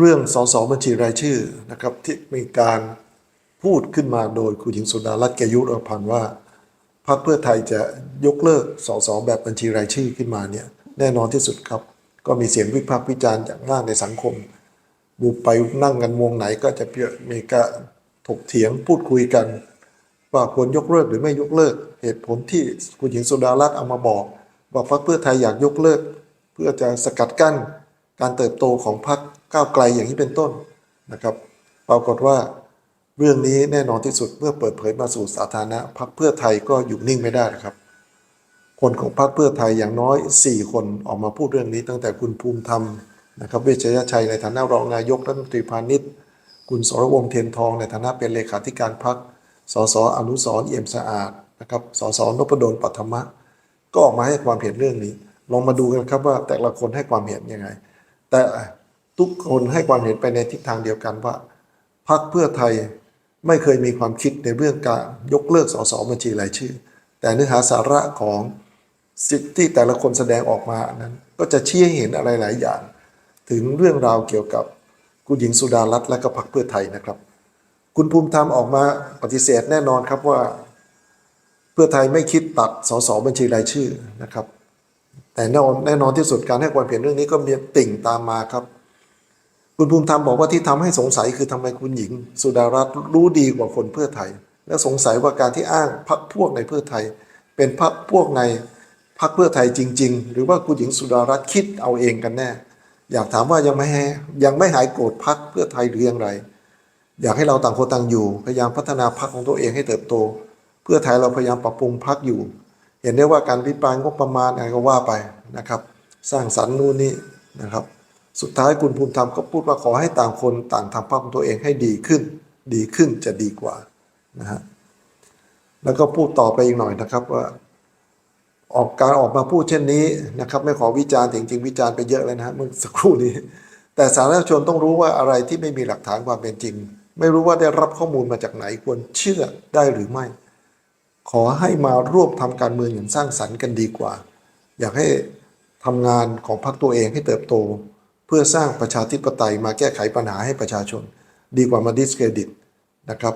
เรื่องสสบัญชีรายชื่อนะครับที่มีการพูดขึ้นมาโดยคุณหญิงสุดารัตน์แกยุรพันธ์ว่าพรรคเพื่อไทยจะยกเลิกสสแบบบัญชีรายชื่อขึ้นมาเนี่ยแน่นอนที่สุดครับ ก็มีเสียงวิพากษ์วิจารณ์อย่างมากในสังคมบุไปนั่งกันวงไหนก็จะมีการถกเถียงพูดคุยกัน ว่าควรยกเลิกหรือไม่ยกเลิก เหตุผลที่คุณหญิงสุดารัตน์เอามาบอก ว่าพรรคเพื่อไทยอยากยกเลิก เพื่อจะสกัดกั้น การเติบโตของพรรคก้าวไกลอย่างนี้เป็นต้นนะครับ ปรากฏว่าเรื่องนี้แน่นอนที่สุดเมื่อเปิดเผยมาสู่สาธารณะพรรคเพื่อไทยก็อยู่นิ่งไม่ได้นะครับ คนของพรรคเพื่อไทยอย่างน้อย 4 คนออกมาพูดเรื่องนี้ ตั้งแต่คุณภูมิธรรมนะครับเวชยชัยในฐานะรองนายกรัฐมนตรีพาณิชย์คุณสรวงเทียนทองในฐานะเป็นเลขาธิการพรรคสสอนุสรเอี่ยมสะอาดนะครับสสนพดลปัทมะ ก็ออกมาให้ความเห็นเรื่องนี้ ลองมาดูกันครับว่าแต่ละคนให้ความเห็นยังไง แต่ทุกคนให้ความเห็นไปในทิศทางเดียวกันว่าพรรคเพื่อไทยไม่เคยมีความคิดในเรื่องการยกเลิกสสบัญชีรายชื่อ แต่เนื้อหาสาระของสิทธิที่แต่ละคนแสดงออกมานั้น ก็จะชี้ให้เห็นอะไรหลายอย่าง ถึงเรื่องราวเกี่ยวกับคุณหญิงสุดารัตน์และก็พรรคเพื่อไทยนะครับ คุณภูมิธรรมออกมาปฏิเสธแน่นอนครับว่า เพื่อไทยไม่คิดตัดสสบัญชีรายชื่อนะครับ แต่แน่นอนแนนอนที่สุดการให้ความเห็นเรื่องนี้ก็มีติ่งตามมาครับ คุณภูมิธรรมบอกว่าที่ทำให้สงสัยคือทำไมคุณหญิง สุดารัตน์รู้ดีกว่าคนเพื่อไทย และสงสัยว่าการที่อ้างพรรคพวกในเพื่อไทย เป็นพรรคพวกในพรรคเพื่อไทยจริง ๆ หรือว่าคุณหญิงสุดารัตน์คิดเอาเองกันแน่ อยากถามว่ายังไม่ให้ยังไม่หายโกรธพรรคเพื่อไทยหรือยังไร อยากให้เราต่างคนต่างอยู่ พยายามพัฒนาพรรคของตัวเองให้เติบโต เพื่อไทยเราพยายามปรับปรุงพรรคอยู่ เห็นได้ว่าการพิปรายงบประมาณอะไรก็ว่าไปนะครับ สร้างสรรค์นู่นนี่นะครับ สุดท้ายคุณภูมิธรรมก็พูดว่าขอให้ต่างคนต่างทำพรรคของตัวเองให้ดีขึ้น ดีขึ้นจะดีกว่านะฮะแล้วก็พูดต่อไปอีกหน่อยนะครับว่าออกการออกมาพูดเช่นนี้นะครับ ไม่ขอวิจารณ์จริงๆวิจารณ์ไปเยอะเลยนะฮะเมื่อสักครู่นี้ แต่สาธารณชนต้องรู้ว่าอะไรที่ไม่มีหลักฐานความเป็นจริง ไม่รู้ว่าได้รับข้อมูลมาจากไหนควรเชื่อได้หรือไม่ ขอให้มาร่วมทำการเมืองอย่างสร้างสรรค์กันดีกว่า อยากให้ทำงานของพรรคตัวเองให้เติบโต เพื่อสร้างประชาธิปไตยมาแก้ไขปัญหาให้ประชาชน ดีกว่ามาดิสเครดิตนะครับ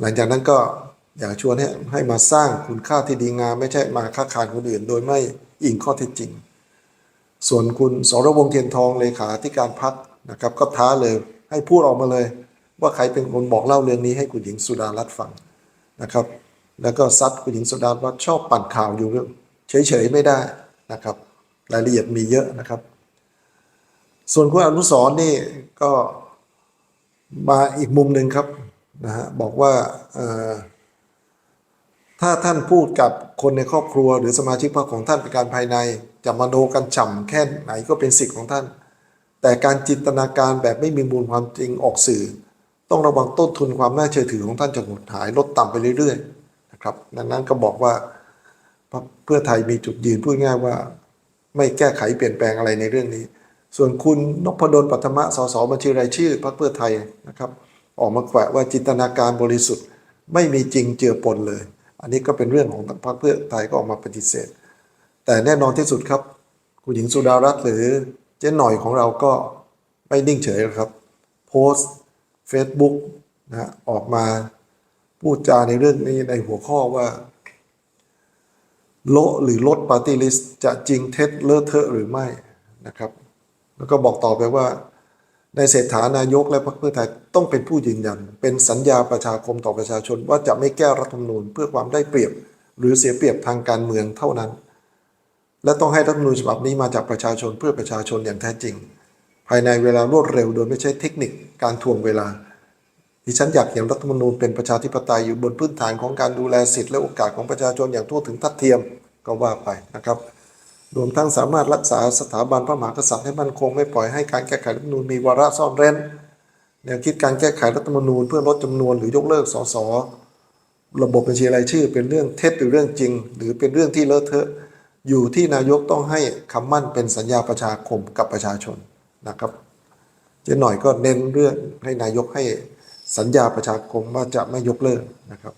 หลังจากนั้นก็อยากชวนให้ให้มาสร้างคุณค่าที่ดีงาม ไม่ใช่มาค้าขายคนอื่น โดยไม่อิงข้อเท็จจริง ส่วนคุณสรวงเทียนทองเลขาธิการพักนะครับ ก็ท้าเลยให้พูดออกมาเลย ว่าใครเป็นคนบอกเล่าเรื่องนี้ให้คุณหญิงสุดารัตน์ฟังนะครับ แล้วก็ซัดคุณหญิงสุดารัตน์ชอบปั่นข่าวอยู่เรื่องเฉยๆไม่ได้นะครับ รายละเอียดมีเยอะนะครับ ส่วนคุณอนุสรนี่ก็มาอีกมุมหนึ่งครับนะฮะบอกว่าถ้าท่านพูดกับคนในครอบครัว หรือสมาชิกพรรคของท่านเป็นการภายในจะมโนกันฉ่ำแค่ไหนก็เป็นสิทธิ์ของท่าน แต่การจินตนาการแบบไม่มีมูลความจริงออกสื่อ ต้องระวังต้นทุนความน่าเชื่อถือของท่านจะหดหายลดต่ำไปเรื่อยๆ ครับดังนั้นก็บอกว่าพรรคเพื่อไทยมีจุดยืนพูดง่ายว่า ไม่แก้ไขเปลี่ยนแปลงอะไรในเรื่องนี้ ส่วนคุณนพดลปัทมะสสบัญชีรายชื่อพรรคเพื่อไทยนะครับ ออกมาแขวะว่าจินตนาการบริสุทธิ์ ไม่มีจริงเจือปนเลย อันนี้ก็เป็นเรื่องของพรรคเพื่อไทยก็ออกมาปฏิเสธ แต่แน่นอนที่สุดครับ คุณหญิงสุดารัตน์หรือเจ๊หน่อยของเราก็ไม่นิ่งเฉยครับ โพสต์ Facebook นะออกมา พูดจาในเรื่องนี้ในหัวข้อว่า โละหรือลดปาร์ตี้ลิสต์จะจริงเท็จเลอะเทอะหรือไม่นะครับ แล้วก็บอกต่อไปว่า ในเศรษฐานายกและพรรคเพื่อไทยต้องเป็นผู้ยืนยัน เป็นสัญญาประชาคมต่อประชาชน ว่าจะไม่แก้รัฐธรรมนูญเพื่อความได้เปรียบ หรือเสียเปรียบทางการเมืองเท่านั้น และต้องให้รัฐธรรมนูญฉบับนี้มาจากประชาชนเพื่อประชาชนอย่างแท้จริง ภายในเวลารวดเร็วโดยไม่ใช่เทคนิคการทวงเวลา ดิฉันอยากเห็นรัฐธรรมนูญเป็นประชาธิปไตยอยู่บนพื้นฐานของการดูแลสิทธิและโอกาสของประชาชนอย่างทั่วถึงทัดเทียมก็ว่าไปนะครับ รวมทั้งสามารถรักษาสถาบันพระมหากษัตริย์ให้มั่นคงไม่ปล่อยให้การแก้ไขรัฐธรรมนูญมีวาระซ่อนเร้นแนวคิดการแก้ไขรัฐธรรมนูญเพื่อลดจำนวนหรือยกเลิกสสระบบบัญชีรายชื่อ เป็นเรื่องเท็จหรือเรื่องจริง หรือเป็นเรื่องที่เลอะเทอะอยู่ที่นายกต้องให้คำมั่นเป็นสัญญาประชาคมกับประชาชนนะครับเจ๊หน่อยก็เน้นเรื่องให้นายกให้ สัญญาประชาคมว่าจะไม่ยกเลิกนะครับ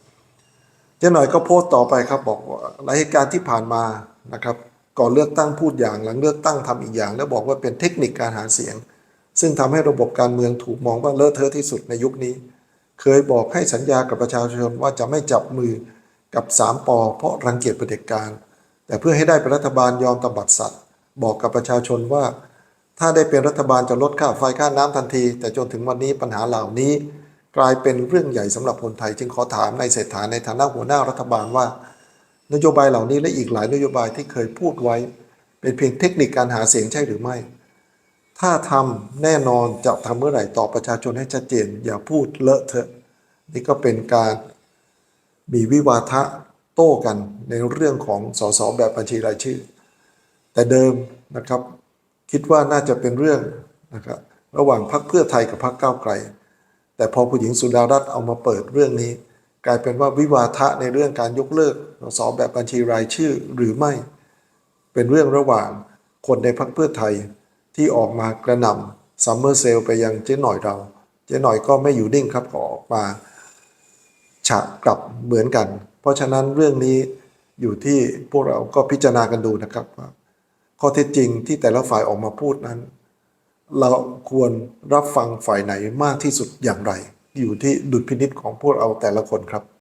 เจ๊หน่อยก็โพสต์ต่อไปครับบอกว่าหลายเหตุการณ์ที่ผ่านมานะครับก่อนเลือกตั้งพูดอย่างหลังเลือกตั้งทำอีกอย่าง แล้วบอกว่าเป็นเทคนิคการหาเสียง ซึ่งทำให้ระบบการเมืองถูกมองว่าเลอะเทอะที่สุดในยุคนี้ เคยบอกให้สัญญากับประชาชนว่าจะไม่จับมือกับสามปอเพราะรังเกียจประเด็จการ แต่เพื่อให้ได้เป็นรัฐบาลยอมตบัดสัตว์ บอกกับประชาชนว่า ถ้าได้เป็นรัฐบาลจะลดค่าไฟค่าน้ำทันที แต่จนถึงวันนี้ปัญหาเหล่านี้ กลายเป็นเรื่องใหญ่สำหรับคนไทย จึงขอถามในเศรษฐาในฐานะหัวหน้ารัฐบาลว่า นโยบายเหล่านี้และอีกหลายนโยบายที่เคยพูดไว้ เป็นเพียงเทคนิคการหาเสียงใช่หรือไม่ ถ้าทำแน่นอนจะทำเมื่อไหร่ต่อประชาชนให้ชัดเจน อย่าพูดเลอะเทอะนี่ก็เป็นการมีวิวาทะโต้กันในเรื่องของสสแบบบัญชีรายชื่อ แต่เดิมนะครับคิดว่าน่าจะเป็นเรื่องนะครับระหว่างพรรคเพื่อไทยกับพรรคก้าวไกล แต่พอผู้หญิงสุดารัตน์เอามาเปิดเรื่องนี้ กลายเป็นว่าวิวาทะในเรื่องการยกเลิกสสแบบบัญชีรายชื่อหรือไม่ เป็นเรื่องระหว่างคนในพรรคเพื่อไทยที่ออกมากระหน่ำซัมเมอร์เซลไปยังเจ๊หน่อยเรา เจ๊หน่อยก็ไม่อยู่นิ่งครับก็ออกมาฉะกลับเหมือนกัน เพราะฉะนั้นเรื่องนี้อยู่ที่พวกเราก็พิจารณากันดูนะครับว่าข้อเท็จจริงที่แต่ละฝ่ายออกมาพูดนั้น เราควรรับฟังฝ่ายไหนมากที่สุดอย่างไร อยู่ที่ดุลพินิษของพวกเราแต่ละคนครับ